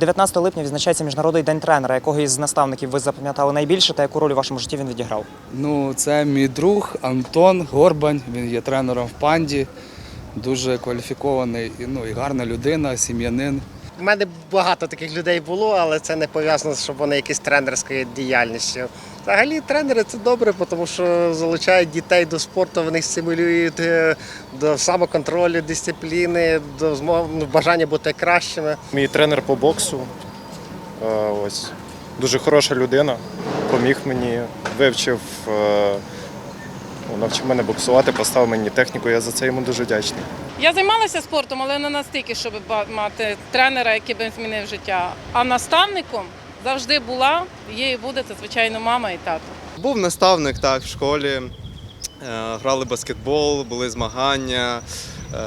19 липня відзначається міжнародний день тренера, якого із наставників ви запам'ятали найбільше та яку роль у вашому житті він відіграв. Ну, це мій друг Антон Горбань. Він є тренером в панді. Дуже кваліфікований і, ну, і гарна людина, сім'янин. У мене багато таких людей було, але це не пов'язано, щоб вони якісь тренерською діяльністю. Взагалі тренери це добре, тому що залучають дітей до спорту, вони стимулюють е, до самоконтролю, дисципліни, до ну, бажання бути кращими. Мій тренер по боксу. е, Ось дуже хороша людина. Поміг мені, вивчив, е, ну, навчив мене боксувати, поставив мені техніку. Я за це йому дуже вдячний. Я займалася спортом, але не настільки, щоб мати тренера, який би змінив життя. А наставником завжди була, є і буде це, звичайно, мама і тато. Був наставник так в школі. Е, Грали баскетбол, були змагання. Е,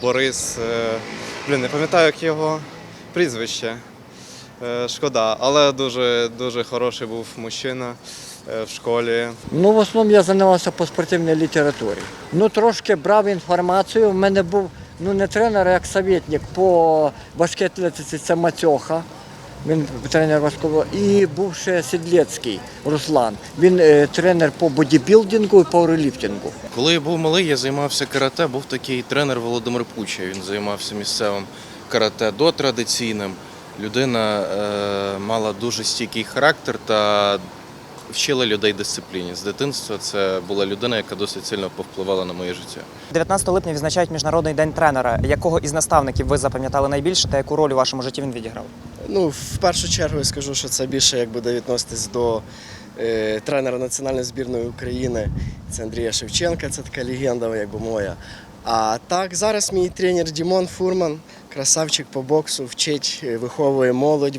Борис, е, блін, не пам'ятаю, як його прізвище. Е, Шкода, але дуже, дуже хороший був мужчина е, в школі. Ну, в основному я займався по спортивній літературі. Ну, трошки брав інформацію. У мене був ну не тренер, а як советник по важкій атлетиці це Матьоха. Він тренер важкого. І був ще Сідлецький Руслан. Він е, тренер по бодібілдингу і по реліфтингу. Коли я був малий, я займався карате. Був такий тренер Володимир Пуча. Він займався місцевим карате до традиційним. Людина е, мала дуже стійкий характер та вчила людей дисципліні. З дитинства це була людина, яка досить сильно повпливала на моє життя. 19 липня відзначають міжнародний день тренера, якого із наставників ви запам'ятали найбільше та яку роль у вашому житті він відіграв. Ну, в першу чергу я скажу, що це більше як буде відноситись до е, тренера національної збірної України. Це Андрія Шевченка, це така легенда, якби моя. А так, зараз мій тренер Дімон Фурман, красавчик по боксу, вчить, е, виховує молодь,